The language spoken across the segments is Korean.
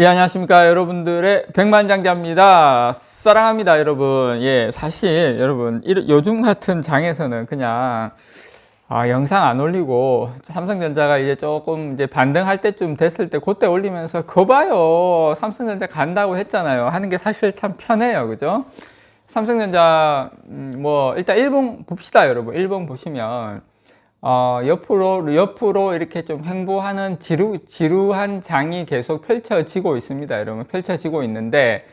예, 안녕하십니까. 여러분들의 백만장자입니다. 사랑합니다, 여러분. 예, 사실, 여러분, 요즘 같은 장에서는 그냥, 아, 영상 안 올리고, 삼성전자가 이제 조금 이제 반등할 때쯤 됐을 때, 그때 올리면서, 거 봐요. 삼성전자 간다고 했잖아요. 하는 게 사실 참 편해요. 그죠? 삼성전자, 음, 뭐, 일단 일봉 봅시다, 여러분. 일봉 보시면, 어, 옆으로, 옆으로 이렇게 좀 횡보하는 지루, 지루한 장이 계속 펼쳐지고 있습니다. 여러분. 펼쳐지고 있는데,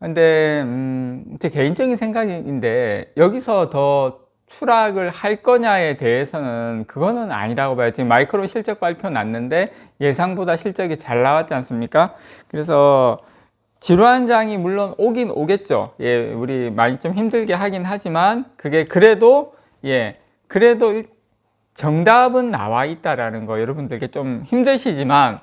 근데, 음, 제 개인적인 생각인데, 여기서 더 추락을 할 거냐에 대해서는 그거는 아니라고 봐요. 지금 마이크로 실적 발표 났는데 예상보다 실적이 잘 나왔지 않습니까? 그래서 지루한 장이 물론 오긴 오겠죠. 예, 우리 많이 좀 힘들게 하긴 하지만 그게 그래도 예, 그래도 일- 정답은 나와 있다라는 거 여러분들께 좀 힘드시지만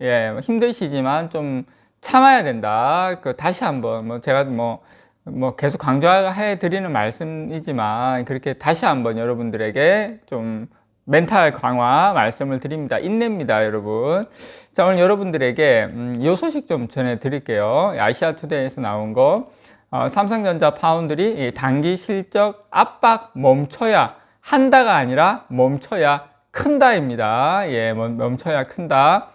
예 힘드시지만 좀 참아야 된다. 그 다시 한번 뭐 제가 뭐뭐 계속 강조해 드리는 말씀이지만 그렇게 다시 한번 여러분들에게 좀 멘탈 강화 말씀을 드립니다. 인내입니다, 여러분. 자, 오늘 여러분들에게 음, 요 소식 좀 전해 드릴게요. 아시아 투데이에서 나온 거. 어, 삼성전자 파운드리 이 단기 실적 압박 멈춰야 한다가 아니라 멈춰야 큰다입니다. 예, 멈- 멈춰야 큰다.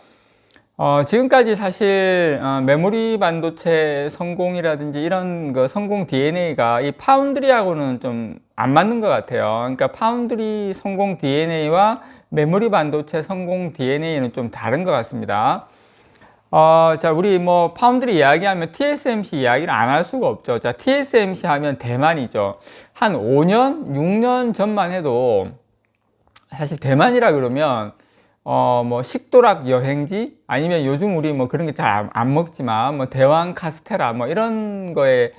어, 지금까지 사실 어, 메모리 반도체 성공이라든지 이런 그 성공 DNA가 이 파운드리하고는 좀 안 맞는 것 같아요. 그러니까 파운드리 성공 DNA와 메모리 반도체 성공 DNA는 좀 다른 것 같습니다. 어, 자, 우리 뭐 파운드리 이야기하면 TSMC 이야기를 안 할 수가 없죠. 자, TSMC 하면 대만이죠. 한 5년, 6년 전만 해도 사실 대만이라 그러면 어, 뭐 식도락 여행지 아니면 요즘 우리 뭐 그런 게 잘 안 먹지만 뭐 대왕 카스테라 뭐 이런 거에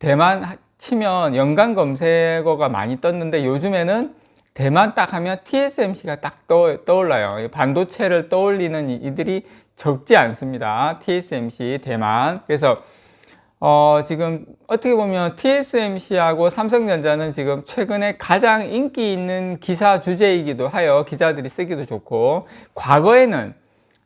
대만 하- 치면 연관 검색어가 많이 떴는데 요즘에는 대만 딱 하면 TSMC가 딱 떠, 떠올라요. 이 반도체를 떠올리는 이- 이들이 적지 않습니다. TSMC 대만. 그래서 어, 지금 어떻게 보면 TSMC하고 삼성전자는 지금 최근에 가장 인기 있는 기사 주제이기도 하여 기자들이 쓰기도 좋고 과거에는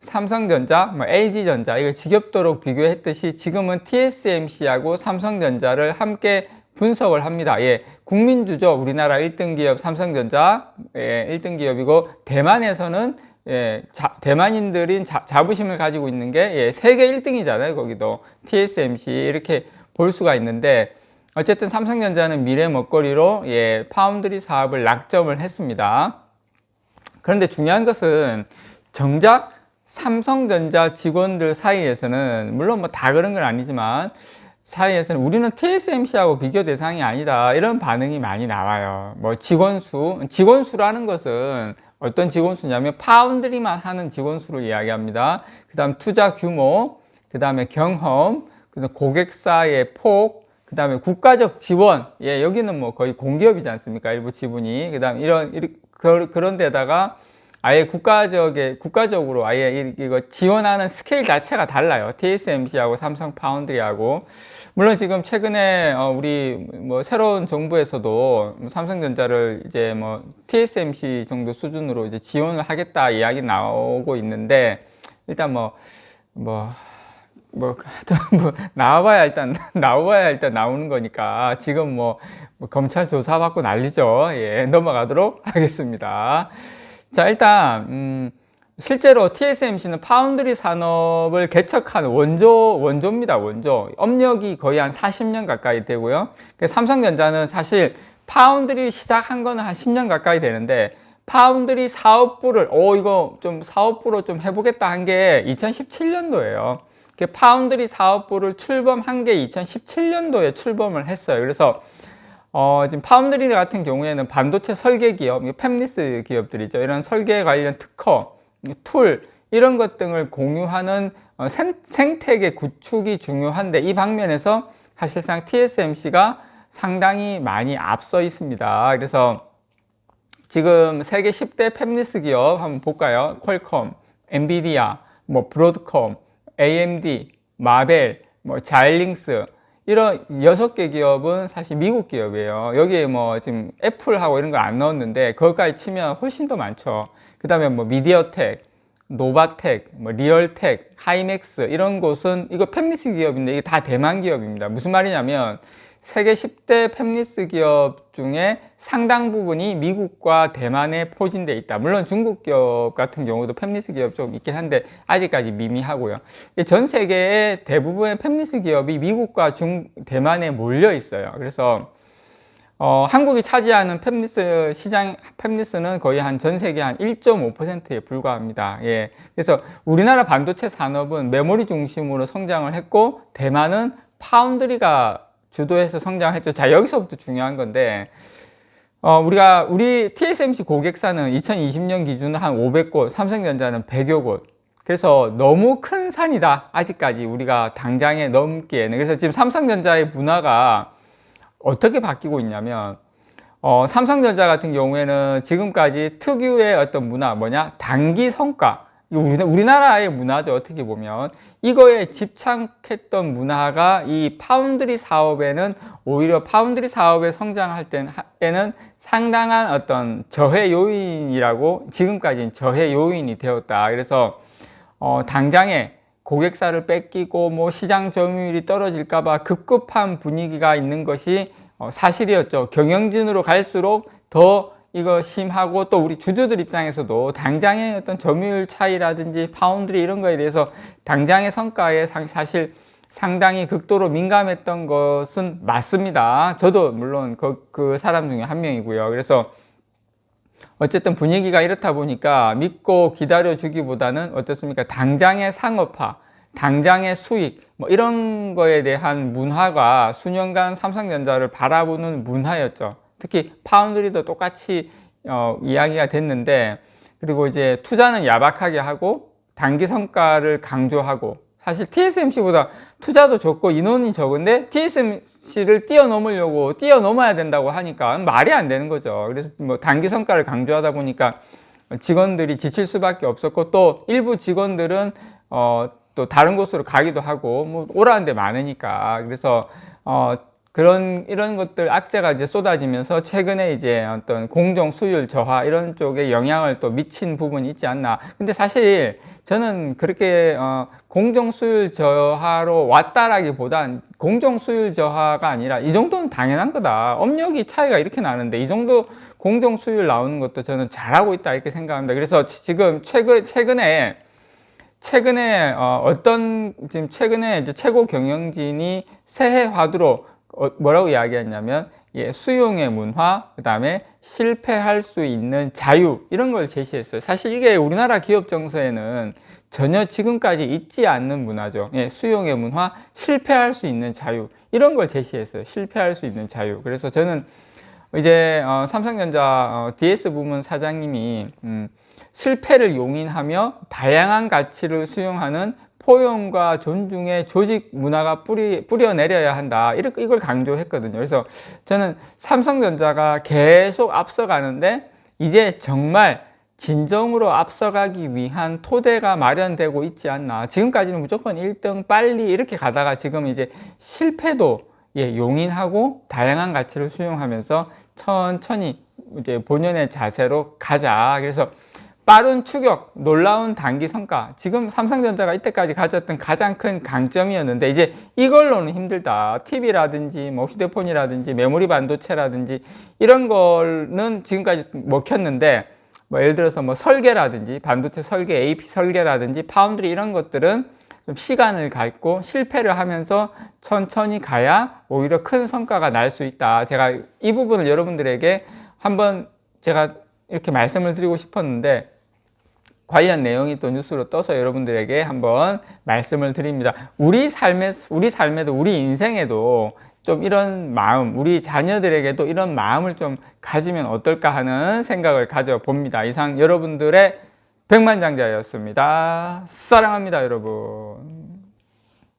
삼성전자, 뭐 LG전자 이거 지겹도록 비교했듯이 지금은 TSMC하고 삼성전자를 함께 분석을 합니다. 예, 국민주죠. 우리나라 1등 기업 삼성전자, 예, 1등 기업이고 대만에서는 예, 자, 대만인들인 자, 자부심을 가지고 있는 게 예, 세계 1등이잖아요. 거기도 TSMC 이렇게 볼 수가 있는데 어쨌든 삼성전자는 미래 먹거리로 예, 파운드리 사업을 낙점을 했습니다. 그런데 중요한 것은 정작 삼성전자 직원들 사이에서는 물론 뭐 다 그런 건 아니지만 사이에서는 우리는 TSMC하고 비교 대상이 아니다 이런 반응이 많이 나와요. 뭐 직원 수, 직원 수라는 것은 어떤 직원 수냐면 파운드리만 하는 직원 수를 이야기합니다. 그 다음 투자 규모, 그 다음에 경험, 그 다음 고객사의 폭, 그 다음에 국가적 지원, 예, 여기는 뭐 거의 공기업이지 않습니까? 일부 지분이. 그 다음 이런, 그- 그런 데다가 아예 국가적의, 국가적으로 아예 이- 이거 지원하는 스케일 자체가 달라요. TSMC하고 삼성 파운드리하고. 물론 지금 최근에 어, 우리 뭐 새로운 정부에서도 삼성전자를 이제 뭐 TSMC 정도 수준으로 이제 지원을 하겠다 이야기 나오고 있는데 일단 뭐, 뭐, 뭐, 하여튼 뭐 나와봐야 일단 나와봐야 일단 나오는 거니까 지금 뭐, 뭐 검찰 조사 받고 난리죠. 예, 넘어가도록 하겠습니다. 자, 일단 음, 실제로 TSMC는 파운드리 산업을 개척한 원조 원조입니다. 원조 업력이 거의 한 40년 가까이 되고요. 그 삼성전자는 사실 파운드리 시작한 거는 한 10년 가까이 되는데 파운드리 사업부를 오 이거 좀 사업부로 좀 해보겠다 한 게 2017년도예요. 그 파운드리 사업부를 출범한 게 2017년도에 출범을 했어요. 그래서 어, 지금 파운드리 같은 경우에는 반도체 설계 기업, 팹리스 기업들이죠. 이런 설계 관련 특허, 툴, 이런 것 등을 공유하는 어, 생, 생태계 구축이 중요한데 이 방면에서 사실상 TSMC가 상당히 많이 앞서 있습니다. 그래서 지금 세계 10대 팹리스 기업 한번 볼까요? 퀄컴, 엔비디아, 뭐 브로드컴, AMD, 마벨, 뭐 자일링스 이런 여섯 개 기업은 사실 미국 기업이에요. 여기에 뭐 지금 애플하고 이런 걸 안 넣었는데 그것까지 치면 훨씬 더 많죠. 그 다음에 뭐 미디어텍, 노바텍, 뭐 리얼텍, 하이맥스 이런 곳은 이거 팹리스 기업인데 이게 다 대만 기업입니다. 무슨 말이냐면 세계 10대 팹리스 기업 중에 상당 부분이 미국과 대만에 포진돼 있다. 물론 중국 기업 같은 경우도 팹리스 기업 좀 있긴 한데 아직까지 미미하고요. 전 세계의 대부분의 팹리스 기업이 미국과 중 대만에 몰려 있어요. 그래서 어, 한국이 차지하는 팹리스 시장, 팹리스는 거의 한 전 세계 한 1.5%에 불과합니다. 예. 그래서 우리나라 반도체 산업은 메모리 중심으로 성장을 했고, 대만은 파운드리가 주도해서 성장했죠. 자, 여기서부터 중요한 건데, 어, 우리가, 우리 TSMC 고객사는 2020년 기준 한 500곳, 삼성전자는 100여 곳. 그래서 너무 큰 산이다. 아직까지 우리가 당장에 넘기에는. 그래서 지금 삼성전자의 문화가 어떻게 바뀌고 있냐면 어, 삼성전자 같은 경우에는 지금까지 특유의 어떤 문화 뭐냐 단기 성과 우리, 우리나라의 문화죠. 어떻게 보면. 이거에 집착했던 문화가 이 파운드리 사업에는 오히려 파운드리 사업에 성장할 때는 상당한 어떤 저해 요인이라고 지금까지는 저해 요인이 되었다. 그래서 어, 당장에 고객사를 뺏기고 뭐 시장 점유율이 떨어질까봐 급급한 분위기가 있는 것이 어, 사실이었죠. 경영진으로 갈수록 더 이거 심하고 또 우리 주주들 입장에서도 당장의 어떤 점유율 차이라든지 파운드리 이런 거에 대해서 당장의 성과에 사실 상당히 극도로 민감했던 것은 맞습니다. 저도 물론 그, 그 사람 중에 한 명이고요. 그래서 어쨌든 분위기가 이렇다 보니까 믿고 기다려 주기보다는 어떻습니까? 당장의 상업화, 당장의 수익, 뭐 이런 거에 대한 문화가 수년간 삼성전자를 바라보는 문화였죠. 특히 파운드리도 똑같이 어, 이야기가 됐는데 그리고 이제 투자는 야박하게 하고 단기 성과를 강조하고 사실 TSMC보다 투자도 적고 인원이 적은데 TSMC를 뛰어넘으려고 뛰어넘어야 된다고 하니까 말이 안 되는 거죠. 그래서 뭐 단기 성과를 강조하다 보니까 직원들이 지칠 수밖에 없었고 또 일부 직원들은 어, 또 다른 곳으로 가기도 하고 뭐 오라는 데 많으니까 그래서 어, 그런 이런 것들 악재가 이제 쏟아지면서 최근에 이제 어떤 공정 수율 저하 이런 쪽에 영향을 또 미친 부분이 있지 않나. 근데 사실 저는 그렇게 어 공정 수율 저하로 왔다라기보단 공정 수율 저하가 아니라 이 정도는 당연한 거다. 업력이 차이가 이렇게 나는데 이 정도 공정 수율 나오는 것도 저는 잘하고 있다 이렇게 생각합니다. 그래서 지금 최근 최근에 최근에 어, 떤 지금 최근에 이제 최고 경영진이 새해 화두로 어, 뭐라고 이야기했냐면 예, 수용의 문화, 그 다음에 실패할 수 있는 자유 이런 걸 제시했어요. 사실 이게 우리나라 기업 정서에는 전혀 지금까지 있지 않는 문화죠. 예, 수용의 문화, 실패할 수 있는 자유 이런 걸 제시했어요. 실패할 수 있는 자유. 그래서 저는 이제 어, 삼성전자 어, DS 부문 사장님이 음, 실패를 용인하며 다양한 가치를 수용하는 포용과 존중의 조직 문화가 뿌리, 뿌려내려야 한다. 이렇게, 이걸 강조했거든요. 그래서 저는 삼성전자가 계속 앞서가는데 이제 정말 진정으로 앞서가기 위한 토대가 마련되고 있지 않나. 지금까지는 무조건 1등 빨리 이렇게 가다가 지금 이제 실패도 예, 용인하고 다양한 가치를 수용하면서 천천히 이제 본연의 자세로 가자. 그래서 빠른 추격, 놀라운 단기 성과. 지금 삼성전자가 이때까지 가졌던 가장 큰 강점이었는데 이제 이걸로는 힘들다. TV라든지 뭐 휴대폰이라든지 메모리 반도체라든지 이런 거는 지금까지 먹혔는데 뭐 예를 들어서 뭐 설계라든지 반도체 설계, AP 설계라든지 파운드리 이런 것들은 좀 시간을 갖고 실패를 하면서 천천히 가야 오히려 큰 성과가 날 수 있다. 제가 이 부분을 여러분들에게 한번 제가 이렇게 말씀을 드리고 싶었는데 관련 내용이 또 뉴스로 떠서 여러분들에게 한번 말씀을 드립니다. 우리 삶에, 우리 삶에도, 우리 인생에도 좀 이런 마음, 우리 자녀들에게도 이런 마음을 좀 가지면 어떨까 하는 생각을 가져봅니다. 이상 여러분들의 백만장자였습니다. 사랑합니다, 여러분.